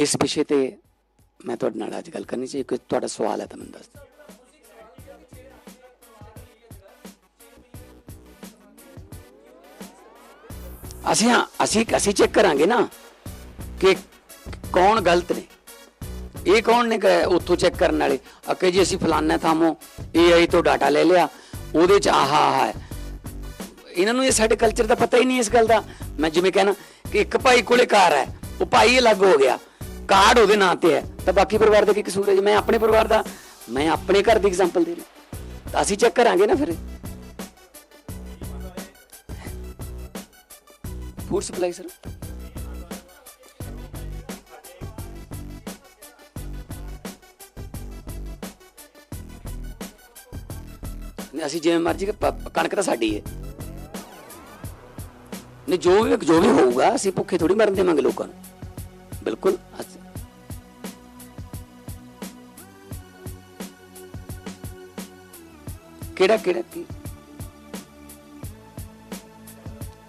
ਇਸ ਵਿਸ਼ੇ ਤੇ ਮੈਂ ਤੁਹਾਡੇ ਨਾਲ ਅੱਜ ਗੱਲ ਕਰਨੀ ਸੀ ਕੋਈ ਤੁਹਾਡਾ ਸਵਾਲ ਹੈ ਤਾਂ ਮੈਨੂੰ ਦੱਸ ਅਸੀਂ ਹਾਂ, ਅਸੀਂ ਅਸੀਂ ਚੈੱਕ ਕਰਾਂਗੇ ਨਾ ਕਿ ਕੌਣ ਗਲਤ ਨੇ। ਇਹ ਕੌਣ ਨੇ ਉੱਥੋਂ ਚੈੱਕ ਕਰਨ ਵਾਲੇ? ਅੱਕੇ ਜੀ ਅਸੀਂ ਫਲਾਨਾ ਥਾਮੋ AI ਤੋਂ ਡਾਟਾ ਲੈ ਲਿਆ ਉਹਦੇ ਚ ਆਹਾ ਆਹਾ ਹੈ। ਇਹਨਾਂ ਨੂੰ ਇਹ ਸਾਡੇ ਕਲਚਰ ਦਾ ਪਤਾ ਹੀ ਨਹੀਂ ਇਸ ਗੱਲ ਦਾ। ਮੈਂ ਜਿਵੇਂ ਕਹਿਣਾ ਕਿ ਇੱਕ ਭਾਈ ਕੋਲੇ ਕਾਰ ਹੈ ਉਹ ਭਾਈ ਅਲੱਗ ਹੋ ਗਿਆ। ਕਾਰਡ ਉਹਦੇ ਨਾਂ ਤੇ ਹੈ। ਤਾਂ ਬਾਕੀ ਪਰਿਵਾਰ ਦਾ ਕੀ ਕਸੂਰ ਹੈ? ਜੀ ਮੈਂ ਆਪਣੇ ਪਰਿਵਾਰ ਦਾ, ਮੈਂ ਆਪਣੇ ਘਰ ਦੀ ਐਗਜ਼ਾਮਪਲ ਦੇ ਰਿਹਾ। ਤਾਂ ਅਸੀਂ ਚੈੱਕ ਕਰਾਂਗੇ ਨਾ ਫਿਰ। ਫੂਡ ਸਪਲਾਈ ਸਰ ਅਸੀਂ ਜਿਵੇਂ ਮਰਜ਼ੀ ਕਣਕ ਤਾਂ ਸਾਡੀ ਹੈ। ਨਹੀਂ, ਜੋ ਵੀ ਜੋ ਵੀ ਹੋਊਗਾ, ਅਸੀਂ ਭੁੱਖੇ ਥੋੜੀ ਮਰਨ ਦੇਵਾਂਗੇ ਲੋਕਾਂ ਨੂੰ। ਬਿਲਕੁਲ ਕਿਹੜਾ ਕਿਹੜਾ? ਕੀ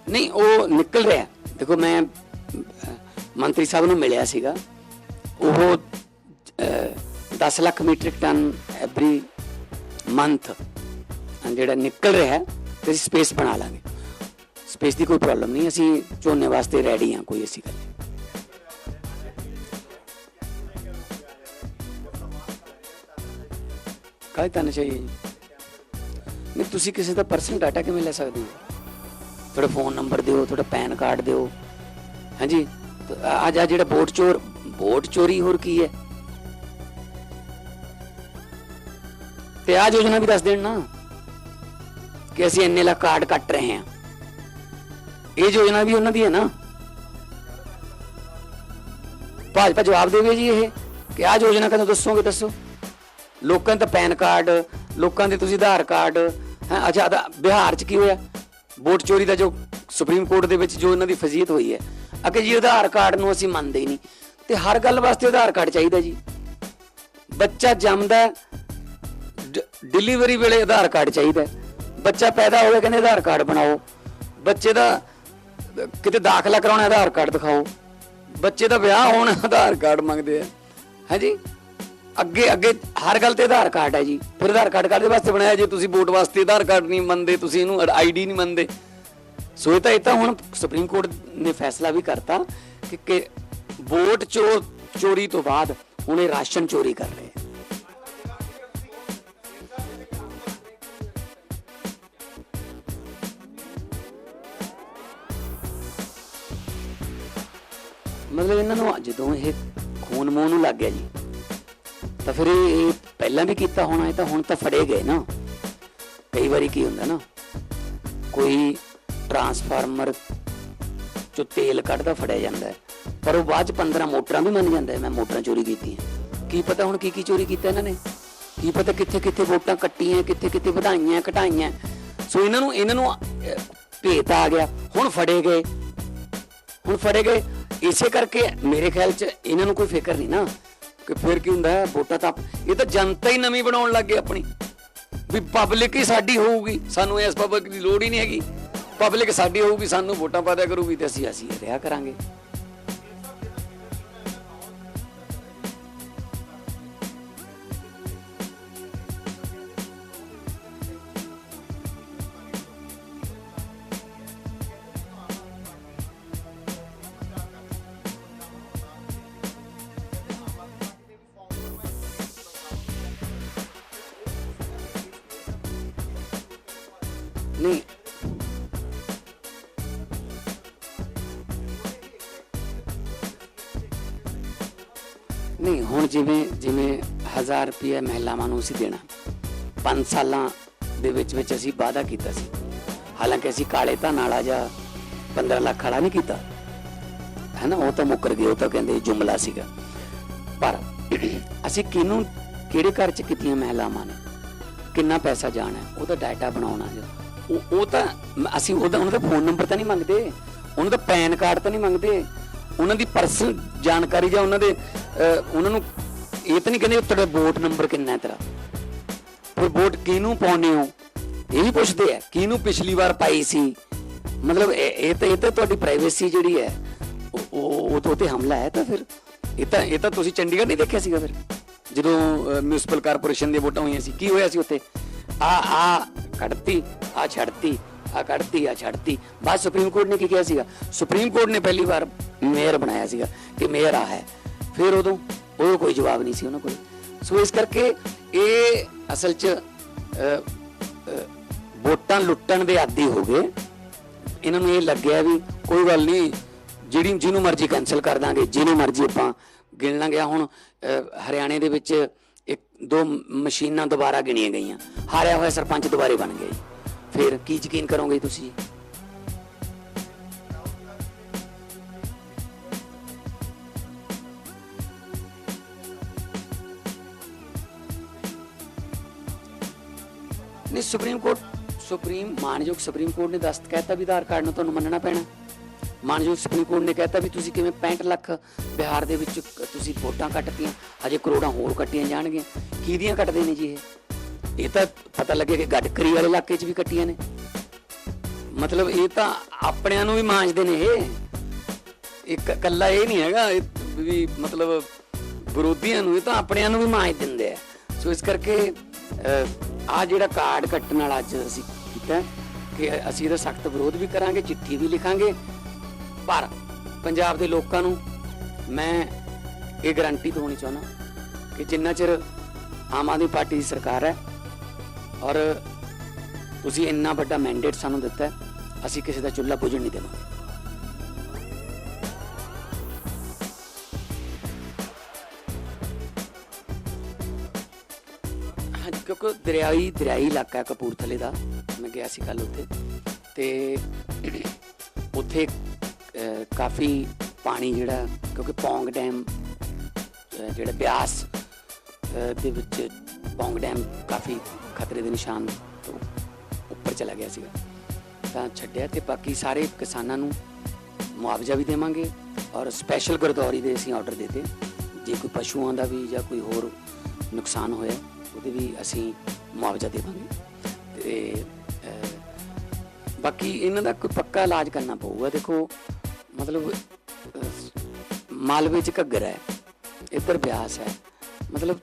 ਨਹੀਂ ਉਹ ਨਿਕਲ ਰਿਹਾ। ਦੇਖੋ ਮੈਂ ਮੰਤਰੀ ਸਾਹਿਬ ਨੂੰ ਮਿਲਿਆ ਸੀਗਾ। ਉਹ ਅਹ, 10 lakh metric ton every month ਜਿਹੜਾ ਨਿਕਲ ਰਿਹਾ ਹੈ ਤੇ ਸਪੇਸ ਬਣਾ ਲਾਂਗੇ। ਸਪੇਸ ਦੀ ਕੋਈ ਪ੍ਰੋਬਲਮ ਨਹੀਂ ਅਸੀਂ ਝੋਨੇ ਵਾਸਤੇ ਰੈਡੀ ਹਾਂ ਕੋਈ ਐਸੀ ਗੱਲ ਨਹੀਂ। ਚਾਹੀਏ ਨਹੀਂ ਤੁਸੀਂ ਕਿਸੇ ਦਾ ਪਰਸਨਲ ਡਾਟਾ ਕਿਵੇਂ ਲੈ ਸਕਦੇ ਹੋ? ਤੁਹਾਡਾ ਫੋਨ ਨੰਬਰ ਦਿਓ, ਤੁਹਾਡਾ ਪੈਨ ਕਾਰਡ ਦਿਓ। ਹਾਂਜੀ? ਅੱਜ ਆ ਜਿਹੜਾ ਵੋਟ ਚੋਰ ਵੋਟ ਚੋਰੀ ਹੋਰ ਕੀ ਹੈ? ਤੇ ਆ ਯੋਜਨਾ ਵੀ ਦੱਸ ਦੇਣ ਨਾ ਕਿ ਅਸੀਂ ਇੰਨੇ ਲੱਖ ਕਾਰਡ ਕੱਟ ਰਹੇ ਹਾਂ। ਇਹ ਯੋਜਨਾ ਵੀ ਉਹਨਾਂ ਦੀ ਹੈ ਨਾ। ਭਾਜਪਾ ਜਵਾਬ ਦੇਵੇ ਜੀ ਇਹ, ਕਿ ਆ ਯੋਜਨਾ ਕਦੋਂ ਦੱਸੋਗੇ ਦੱਸੋ? ਲੋਕਾਂ ਦਾ ਪੈਨ ਕਾਰਡ ਲੋਕਾਂ ਦੇ ਤੁਸੀਂ ਆਧਾਰ ਕਾਰਡ, ਹੈ, ਅੱਛਾ ਬਿਹਾਰ ਚ ਕੀ ਹੋਇਆ? ਵੋਟ ਚੋਰੀ ਦਾ ਜੋ ਸੁਪਰੀਮ ਕੋਰਟ ਦੇ ਵਿੱਚ ਜੋ ਇਹਨਾਂ ਦੀ ਫਜ਼ੀਅਤ ਹੋਈ ਹੈ, ਅਗੇ ਜੀ ਆਧਾਰ ਕਾਰਡ ਨੂੰ ਅਸੀਂ ਮੰਨਦੇ ਹੀ ਨਹੀਂ। ਤੇ ਹਰ ਗੱਲ ਵਾਸਤੇ ਆਧਾਰ ਕਾਰਡ ਚਾਹੀਦਾ ਜੀ। ਬੱਚਾ ਜੰਮਦਾ ਡ- ਡਿਲੀਵਰੀ ਵੇਲੇ ਆਧਾਰ ਕਾਰਡ ਚਾਹੀਦਾ ਬੱਚਾ ਪੈਦਾ ਹੋਵੇ ਕਹਿੰਦੇ ਆਧਾਰ ਕਾਰਡ ਬਣਾਓ। ਬੱਚੇ ਦਾ, ਕਿਤੇ ਦਾਖਲਾ ਕਰਾਉਣਾ ਆਧਾਰ ਕਾਰਡ ਦਿਖਾਓ। ਬੱਚੇ ਦਾ ਵਿਆਹ ਹੋਣਾ ਆਧਾਰ ਕਾਰਡ ਮੰਗਦੇ ਆ। ਹਾਂਜੀ ਅੱਗੇ ਅੱਗੇ ਹਰ ਗੱਲ ਤੇ ਆਧਾਰ ਕਾਰਡ ਹੈ ਜੀ। ਫਿਰ ਆਧਾਰ ਕਾਰਡ ਕਾਹਦੇ ਵਾਸਤੇ ਬਣਾਇਆ? ਜੇ ਤੁਸੀਂ ਵੋਟ ਵਾਸਤੇ ਆਧਾਰ ਕਾਰਡ ਨਹੀਂ ਮੰਨਦੇ, ਤੁਸੀਂ ਇਹਨੂੰ ਆਈਡੀ ਨਹੀਂ ਮੰਨਦੇ। ਸੋ ਇਹ ਤਾਂ ਇਹ ਤਾਂ ਹੁਣ ਸੁਪਰੀਮ ਕੋਰਟ ਨੇ ਫੈਸਲਾ ਵੀ ਕਰਤਾ ਕਿ ਕਿ ਵੋਟ ਚੋਰ, ਚੋਰੀ ਤੋਂ ਬਾਅਦ ਹੁਣ ਇਹ ਰਾਸ਼ਨ ਚੋਰੀ ਕਰ ਰਹੇ ਮਤਲਬ ਇਹਨਾਂ ਨੂੰ ਜਦੋਂ ਇਹ ਖੂਨ ਮੂੰਹ ਨੂੰ ਲੱਗ ਗਿਆ ਜੀ ਤਾਂ ਫਿਰ ਇਹ ਪਹਿਲਾਂ ਵੀ ਕੀਤਾ ਹੋਣਾ ਇਹ ਤਾਂ ਹੁਣ ਤਾਂ ਫੜੇ ਗਏ ਨਾ। ਕਈ ਵਾਰੀ ਕੀ ਹੁੰਦਾ ਨਾ ਕੋਈ ਟਰਾਂਸਫਾਰਮਰ ਚੋਂ ਤੇਲ ਕੱਢਦਾ ਫੜਿਆ ਜਾਂਦਾ ਪਰ ਉਹ ਬਾਅਦ ਚ 15 ਮੋਟਰਾਂ ਵੀ ਮੰਨ ਜਾਂਦਾ ਹੈ ਮੈਂ ਮੋਟਰਾਂ ਚੋਰੀ ਕੀਤੀਆਂ। ਕੀ ਪਤਾ ਹੁਣ ਕੀ ਕੀ ਚੋਰੀ ਕੀਤਾ ਇਹਨਾਂ ਨੇ? ਕੀ ਪਤਾ ਕਿੱਥੇ ਕਿੱਥੇ ਵੋਟਾਂ ਕੱਟੀਆਂ ਕਿੱਥੇ ਕਿੱਥੇ ਵਧਾਈਆਂ ਘਟਾਈਆਂ। ਸੋ ਇਹਨਾਂ ਨੂੰ ਇਹਨਾਂ ਨੂੰ ਅਹ, ਭੇਤ ਆ ਗਿਆ ਹੁਣ ਫੜੇ ਗਏ। ਹੁਣ ਫੜੇ ਗਏ। ਇਸੇ ਕਰਕੇ ਮੇਰੇ ਖਿਆਲ ਚ ਇਹਨਾਂ ਨੂੰ ਕੋਈ ਫਿਕਰ ਨਹੀਂ ਨਾ। ਕਿ ਫਿਰ ਕੀ ਹੁੰਦਾ ਹੈ? ਵੋਟਾਂ ਤਾਂ ਇਹ ਤਾਂ ਜਨਤਾ ਹੀ ਨਵੀਂ ਬਣਾਉਣ ਲੱਗ ਗਏ ਆਪਣੀ। ਵੀ ਪਬਲਿਕ ਹੀ ਸਾਡੀ ਹੋਊਗੀ। ਸਾਨੂੰ ਇਸ ਪਬਲਿਕ ਦੀ ਲੋੜ ਹੀ ਨਹੀਂ ਹੈਗੀ। ਪਬਲਿਕ ਸਾਡੀ ਹੋਊਗੀ, ਸਾਨੂੰ ਵੋਟਾਂ ਪਾ ਦਿਆ ਕਰੂਗੀ ਤੇ ਅਸੀਂ ਅਸੀਂ ਰਿਹਾ ਕਰਾਂਗੇ। ਨਹੀਂ। ਨਹੀਂ, ਹੁਣ ਜਿਵੇਂ ਜਿਵੇਂ 1000 ਰੁਪਏ ਮਹਿਲਾਵਾਂ ਨੂੰ ਅਸੀਂ ਦੇਣਾ। 5 ਸਾਲਾਂ ਦੇ ਵਿੱਚ ਵਿੱਚ ਅਸੀਂ ਵਾਅਦਾ ਕੀਤਾ ਸੀ। ਹਾਲਾਂਕਿ ਅਸੀਂ ਕਾਲੇ ਧਨ ਵਾਲਾ ਜਾਂ 15 ਲੱਖ ਵਾਲਾ ਨਹੀਂ ਕੀਤਾ। ਹੈ ਨਾ ਉਹ ਤਾਂ ਮੁੱਕਰ ਗਏ, ਉਹ ਤਾਂ ਕਹਿੰਦੇ ਜੁਮਲਾ ਸੀਗਾ। ਪਰ ਅਸੀਂ ਕਿਹਨੂੰ, ਕਿਹੜੇ ਘਰ ਚ ਕੀਤੀਆਂ ਮਹਿਲਾਵਾਂ ਨੇ? ਕਿੰਨਾ ਪੈਸਾ ਜਾਣਾ ਉਹਦਾ ਡਾਟਾ ਬਣਾਉਣਾ ਜੋ ਉਹ ਤਾਂ ਅਸੀਂ ਉਹਦਾ ਉਹਨਾਂ ਦਾ ਫੋਨ ਨੰਬਰ ਤਾਂ ਨਹੀਂ ਮੰਗਦੇ। ਉਹਨਾਂ ਦਾ ਪੈਨ ਕਾਰਡ ਤਾਂ ਨਹੀਂ ਮੰਗਦੇ। ਉਹਨਾਂ ਦੀ ਪਰਸਨਲ ਜਾਣਕਾਰੀ ਜਾਂ ਉਹਨਾਂ ਦੇ ਉਹਨਾਂ ਨੂੰ ਇਹ ਤਾਂ ਨਹੀਂ ਕਹਿੰਦੇ ਤੁਹਾਡਾ ਵੋਟ ਨੰਬਰ ਕਿੰਨਾ ਹੈ ਤੇਰਾ। ਪਰ ਵੋਟ ਕਿਹਨੂੰ ਪਾਉਣੇ ਹੋ? ਇਹ ਵੀ ਪੁੱਛਦੇ ਆ, ਕਿਹਨੂੰ ਪਿਛਲੀ ਵਾਰ ਪਾਈ ਸੀ? ਮਤਲਬ ਇਹ ਤਾਂ ਇਹ ਤਾਂ ਤੁਹਾਡੀ ਪ੍ਰਾਈਵੇਸੀ ਜਿਹੜੀ ਹੈ, ਉਹ ਉਹ ਤੇ ਹਮਲਾ ਹੈ ਤਾਂ ਫਿਰ। ਇਹ ਤਾਂ ਇਹ ਤਾਂ ਤੁਸੀਂ ਚੰਡੀਗੜ੍ਹ ਨਹੀਂ ਦੇਖਿਆ ਸੀਗਾ ਫਿਰ। ਜਦੋਂ ਮਿਊਨਿਸਪਲ ਕਾਰਪੋਰੇਸ਼ਨ ਦੀਆਂ ਵੋਟਾਂ ਹੋਈਆਂ ਸੀ, ਕੀ ਹੋਇਆ ਸੀ ਉੱਥੇ? ਆ ਆ ਕੱਢਤੀ ਆ ਛੱਡਤੀ ਆ ਕੱਢਤੀ ਆ ਛੱਡਤੀ ਬਾਅਦ ਸੁਪਰੀਮ ਕੋਰਟ ਨੇ ਕੀ ਕਿਹਾ ਸੀਗਾ ਸੁਪਰੀਮ ਕੋਰਟ ਨੇ ਪਹਿਲੀ ਵਾਰ ਮੇਅਰ ਬਣਾਇਆ ਸੀਗਾ ਕਿ ਮੇਅਰ ਆ ਹੈ ਫਿਰ ਉਦੋਂ ਉਹ ਕੋਈ ਜਵਾਬ ਨਹੀਂ ਸੀ ਉਹਨਾਂ ਕੋਲ ਸੋ ਇਸ ਕਰਕੇ ਇਹ ਅਸਲ 'ਚ ਵੋਟਾਂ ਲੁੱਟਣ ਦੇ ਆਦੀ ਹੋ ਗਏ ਇਹਨਾਂ ਨੂੰ ਇਹ ਲੱਗਿਆ ਵੀ ਕੋਈ ਗੱਲ ਨਹੀਂ ਜਿਹੜੀ ਜਿਹਨੂੰ ਮਰਜ਼ੀ ਕੈਨਸਲ ਕਰ ਦਾਂਗੇ ਜਿਹਨੂੰ ਮਰਜ਼ੀ ਆਪਾਂ ਗਿਣ ਲਾਂਗੇ ਹੁਣ ਹਰਿਆਣੇ ਦੇ ਵਿੱਚ ਇੱਕ, ਦੋ ਮਸ਼ੀਨਾਂ ਦੁਬਾਰਾ ਗਿਣੀਆਂ ਗਈਆਂ। ਹਾਰਿਆ ਹੋਇਆ ਸਰਪੰਚ ਦੁਬਾਰੇ ਬਣ ਗਿਆ ਫਿਰ ਕੀ ਯਕੀਨ ਕਰੋਗੇ ਤੁਸੀਂ? ਨਹੀਂ, ਸੁਪਰੀਮ ਕੋਰਟ, ਸੁਪਰੀਮ, ਮਾਨਯੋਗ ਸੁਪਰੀਮ ਕੋਰਟ ਨੇ ਦਸਤ ਕਹਿਤਾ ਵੀ ਆਧਾਰ ਕਾਰਡ ਨੂੰ ਤੁਹਾਨੂੰ ਮੰਨਣਾ ਪੈਣਾ। ਮਾਨਯੋਗ ਸੁਪਰੀਮ ਕੋਰਟ ਨੇ ਕਹਿਤਾ ਵੀ ਤੁਸੀਂ ਕਿਵੇਂ 65 ਲੱਖ ਬਿਹਾਰ ਦੇ ਵਿੱਚ ਤੁਸੀਂ ਵੋਟਾਂ ਕੱਟਤੀਆਂ, ਹਜੇ ਕਰੋੜਾਂ ਹੋਰ ਕੱਟੀਆਂ ਜਾਣਗੀਆਂ। ਕਿਹਦੀਆਂ ਕੱਟਦੇ ਨੇ ਜੀ ਇਹ? ਇਹ ਤਾਂ ਪਤਾ ਲੱਗੇ ਕਿ ਗੜਕਰੀ ਵਾਲੇ ਇਲਾਕੇ 'ਚ ਵੀ ਕੱਟੀਆਂ ਨੇ। ਮਤਲਬ ਇਹ ਤਾਂ ਆਪਣਿਆਂ ਨੂੰ ਵੀ ਮਾਂਜਦੇ ਨੇ ਇਹ। ਇੱਕ ਕੱਲਾ ਇਹ ਨਹੀਂ ਹੈਗਾ ਵੀ ਮਤਲਬ ਵਿਰੋਧੀਆਂ ਨੂੰ, ਇਹ ਤਾਂ ਆਪਣਿਆਂ ਨੂੰ ਵੀ ਮਾਂਜ ਦਿੰਦੇ ਆ। ਸੋ ਇਸ ਕਰਕੇ ਆ ਜਿਹੜਾ ਕਾਰਡ ਕੱਟਣ ਵਾਲਾ ਅੱਜ ਅਸੀਂ ਕੀਤਾ ਕਿ ਅਸੀਂ ਇਹਦਾ ਸਖਤ ਵਿਰੋਧ ਵੀ ਕਰਾਂਗੇ, ਚਿੱਠੀ ਵੀ ਲਿਖਾਂਗੇ। ਪਰ ਪੰਜਾਬ ਦੇ ਲੋਕਾਂ ਨੂੰ ਮੈਂ ਇਹ ਗਾਰੰਟੀ ਦਿਵਾਉਣੀ ਚਾਹੁੰਦਾ ਕਿ ਜਿੰਨਾ ਚਿਰ ਆਮ ਆਦਮੀ ਪਾਰਟੀ ਦੀ ਸਰਕਾਰ ਹੈ ਔਰ ਤੁਸੀਂ ਇੰਨਾ ਵੱਡਾ ਮੈਂਡੇਟ ਸਾਨੂੰ ਦਿੱਤਾ ਹੈ, ਅਸੀਂ ਕਿਸੇ ਦਾ ਚੁੱਲ੍ਹਾ ਪੁੱਜਣ ਨਹੀਂ ਦੇਵਾਂਗੇ। ਕਿਉਂਕਿ ਦਰਿਆਈ ਦਰਿਆਈ ਇਲਾਕਾ ਹੈ ਕਪੂਰਥਲੇ ਦਾ, ਮੈਂ ਗਿਆ ਸੀ ਕੱਲ ਉੱਥੇ, ਤੇ ਉੱਥੇ ਕਾਫੀ ਪਾਣੀ ਜਿਹੜਾ, ਕਿਉਂਕਿ ਪੌਂਗ ਡੈਮ ਜਿਹੜਾ ਬਿਆਸ ਦੇ ਵਿੱਚ ਪੌਂਗ ਡੈਮ ਕਾਫੀ ਖਤਰੇ ਦੇ ਨਿਸ਼ਾਨ ਤੋਂ ਉੱਪਰ ਚਲਾ ਗਿਆ ਸੀਗਾ। ਤਾਂ ਛੱਡਿਆ ਤੇ ਬਾਕੀ ਸਾਰੇ ਕਿਸਾਨਾਂ ਨੂੰ ਮੁਆਵਜ਼ਾ ਵੀ ਦੇਵਾਂਗੇ ਔਰ ਸਪੈਸ਼ਲ ਗਰਦੌਰੀ ਦੇ ਅਸੀਂ ਆਰਡਰ ਦਿੱਤੇ। ਜੇ ਕੋਈ ਪਸ਼ੂਆਂ ਦਾ ਵੀ ਜਾਂ ਕੋਈ ਹੋਰ ਨੁਕਸਾਨ ਹੋਇਆ, ਉਹਦੇ ਵੀ ਅਸੀਂ ਮੁਆਵਜ਼ਾ ਦੇਵਾਂਗੇ। ਤੇ ਬਾਕੀ ਇਹਨਾਂ ਦਾ ਕੋਈ ਪੱਕਾ ਇਲਾਜ ਕਰਨਾ ਪਊਗਾ। ਦੇਖੋ ਮਤਲਬ ਮਾਲਵੇ ਚ ਘੱਗਰ ਹੈ, ਇੱਧਰ ਬਿਆਸ ਹੈ। ਮਤਲਬ,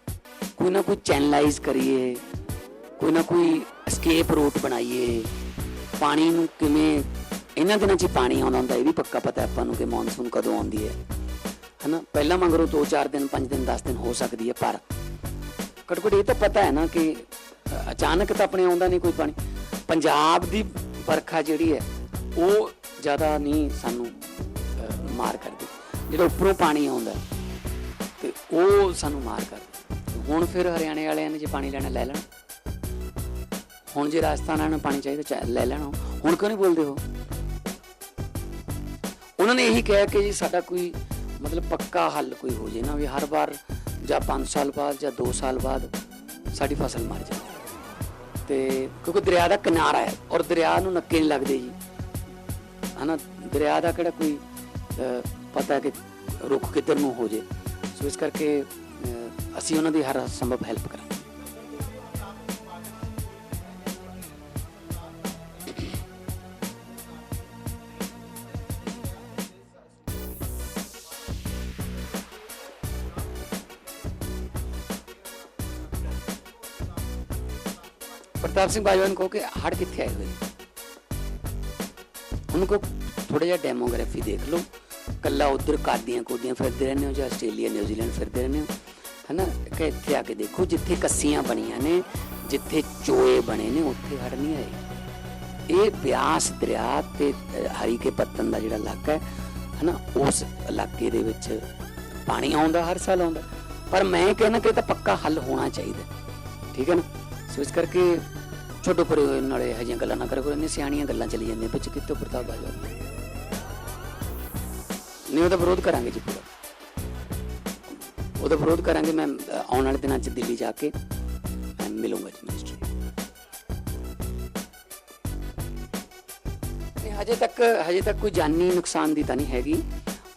ਕੋਈ ਨਾ ਕੋਈ ਚੈਨਲਾਈਜ਼ ਕਰੀਏ, ਕੋਈ ਨਾ ਕੋਈ ਐਸਕੇਪ ਰੂਟ ਬਣਾਈਏ, ਪਾਣੀ ਨੂੰ ਕਿਵੇਂ, ਇਹਨਾਂ ਦਿਨਾਂ 'ਚ ਹੀ ਪਾਣੀ ਆਉਂਦਾ ਹੁੰਦਾ, ਇਹ ਵੀ ਪੱਕਾ ਪਤਾ ਆਪਾਂ ਨੂੰ ਕਿ ਮੌਨਸੂਨ ਕਦੋਂ ਆਉਂਦੀ ਹੈ। ਹਨਾ? ਪਹਿਲਾਂ ਮੰਗਰੋ 2-4 ਦਿਨ 5 ਦਿਨ 10 ਦਿਨ ਹੋ ਸਕਦੀ ਹੈ, ਪਰ ਕਟਕਟ ਇਹ ਤਾਂ ਪਤਾ ਹੈ ਨਾ ਕਿ ਅਚਾਨਕ ਤਾਂ ਆਪਣੇ ਆਉਂਦਾ ਨਹੀਂ ਕੋਈ ਪਾਣੀ। ਪੰਜਾਬ ਦੀ ਵਰਖਾ ਜਿਹੜੀ ਹੈ, ਉਹ ਜ਼ਿਆਦਾ ਨਹੀਂ ਸਾਨੂੰ ਮਾਰ ਕਰਦੀ। ਜਦੋਂ ਉੱਪਰੋਂ ਪਾਣੀ ਆਉਂਦਾ, ਤੇ ਉਹ ਸਾਨੂੰ ਮਾਰ ਕਰਦਾ। ਹੁਣ ਫਿਰ ਹਰਿਆਣੇ ਵਾਲਿਆਂ ਨੇ ਜੇ ਪਾਣੀ ਲੈਣਾ, ਲੈ ਲੈਣਾ। ਹੁਣ ਜੇ ਰਾਜਸਥਾਨ ਵਾਲਿਆਂ ਨੂੰ ਪਾਣੀ ਚਾਹੀਦਾ ਲੈ ਲੈਣਾ। ਹੁਣ ਕਿਉਂ ਨਹੀਂ ਬੋਲਦੇ ਹੋ ਉਹਨਾਂ ਨੇ ਇਹੀ ਕਿਹਾ ਕਿ ਜੀ ਸਾਡਾ ਕੋਈ ਮਤਲਬ ਪੱਕਾ ਹੱਲ ਕੋਈ ਹੋ ਜੇ ਨਾ, ਵੀ ਹਰ ਵਾਰ ਜਾਂ 5 ਸਾਲ ਬਾਅਦ ਜਾਂ 2 ਸਾਲ ਬਾਅਦ ਸਾਡੀ ਫਸਲ ਮਰ ਜਾਵੇ ਤੇ ਕਿਉਂਕਿ ਦਰਿਆ ਦਾ ਕਿਨਾਰਾ ਹੈ ਔਰ ਦਰਿਆ ਨੂੰ ਨੱਕੇ ਨਹੀਂ ਲੱਗਦੇ ਜੀ। ਹਨਾ, ਦਰਿਆ ਦਾ ਕਿਹੜਾ ਕੋਈ ਪਤਾ ਹੈ ਕਿ ਰੁੱਖ ਕਿੱਧਰ ਨੂੰ ਹੋ ਜੇ। ਸੋ ਇਸ ਕਰਕੇ ਅਸੀਂ ਉਹਨਾਂ ਦੀ ਹਰ ਸੰਭਵ ਹੈਲਪ ਕਰਾਂਗੇ। ਪ੍ਰਤਾਪ ਸਿੰਘ ਬਾਜਵਾ ਨੂੰ ਕਹੋ ਕਿ ਹੜ ਕਿੱਥੇ ਆਏ ਹੋਏ ਨੇ? ਉਹਨੂੰ ਕਹੋ ਥੋੜਾ ਜਿਹਾ ਡੈਮੋਗ੍ਰਾਫੀ ਦੇਖ ਲਓ। ਕੱਲਾ ਉਧਰ ਕਾਦੀਆਂ ਕੋਦੀਆਂ ਫਿਰਦੇ ਰਹਿੰਦੇ ਹੋ ਜਾਂ ਆਸਟ੍ਰੇਲੀਆ ਨਿਊਜ਼ੀਲੈਂਡ ਫਿਰਦੇ ਰਹਿੰਦੇ ਹੋ। ਹਨਾ? ਕਿ ਇੱਥੇ ਆ ਕੇ ਦੇਖੋ, ਜਿੱਥੇ ਕੱਸੀਆਂ ਬਣੀਆਂ ਨੇ, ਜਿੱਥੇ ਚੋਏ ਬਣੇ ਨੇ, ਉੱਥੇ ਹੜ ਨਹੀਂ ਆਏ। ਇਹ ਬਿਆਸ ਦਰਿਆ ਤੇ ਹਰੀ ਕੇ ਪੱਤਨ ਦਾ ਜਿਹੜਾ ਇਲਾਕਾ ਹੈ, ਹਨਾ? ਉਸ ਇਲਾਕੇ ਦੇ ਵਿੱਚ ਪਾਣੀ ਆਉਂਦਾ, ਹਰ ਸਾਲ ਆਉਂਦਾ। ਪਰ ਮੈਂ ਕਹਿੰਦਾ ਕਿ ਇਹ ਤਾਂ ਪੱਕਾ ਹੱਲ ਹੋਣਾ ਚਾਹੀਦਾ। ਠੀਕ ਹੈ ਨਾ? ਸੋ ਇਸ ਕਰਕੇ ਛੋਟੋ ਪਰੇ ਨਾਲੇ ਇਹੋ ਜਿਹੀਆਂ ਗੱਲਾਂ ਨਾ ਕਰੋ ਇੰਨੇ ਸਿਆਣੀਆਂ ਗੱਲਾਂ ਚਲੀ ਜਾਂਦੀਆਂ ਵਿੱਚ ਕਿੱਥੋਂ ਪ੍ਰਤਾਪ ਆ ਜਾਂਦਾ ਨਹੀਂ, ਉਹਦਾ ਵਿਰੋਧ ਕਰਾਂਗੇ ਜੀ ਪੂਰਾ। ਉਹਦਾ ਵਿਰੋਧ ਕਰਾਂਗੇ, ਮੈਂ ਆਉਣ ਵਾਲੇ ਦਿਨਾਂ 'ਚ ਦਿੱਲੀ ਜਾ ਕੇ, ਮੈਂ ਮਿਲੂੰਗਾ ਜੀ ਮਿਨਿਸਟਰ ਨਹੀਂ, ਹਜੇ ਤੱਕ ਹਜੇ ਤੱਕ ਕੋਈ ਜਾਨੀ ਨੁਕਸਾਨ ਦੀ ਤਾਂ ਨਹੀਂ ਹੈਗੀ।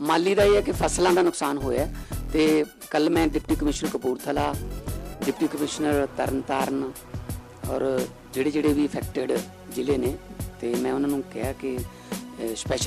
ਮਾਲੀ ਦਾ ਇਹ ਹੈ ਕਿ ਫਸਲਾਂ ਦਾ ਨੁਕਸਾਨ ਹੋਇਆ ਹੈ ਤੇ ਕੱਲ ਮੈਂ deputy commissioner Kapurthala, deputy commissioner Tarn Taran ਔਰ ਜਿਹੜੇ ਜਿਹੜੇ ਵੀ ਇਫੈਕਟਡ ਜ਼ਿਲ੍ਹੇ ਨੇ ਤੇ ਮੈਂ ਉਹਨਾਂ ਨੂੰ ਕਿਹਾ ਕਿ ਸਪੈਸ਼ਲ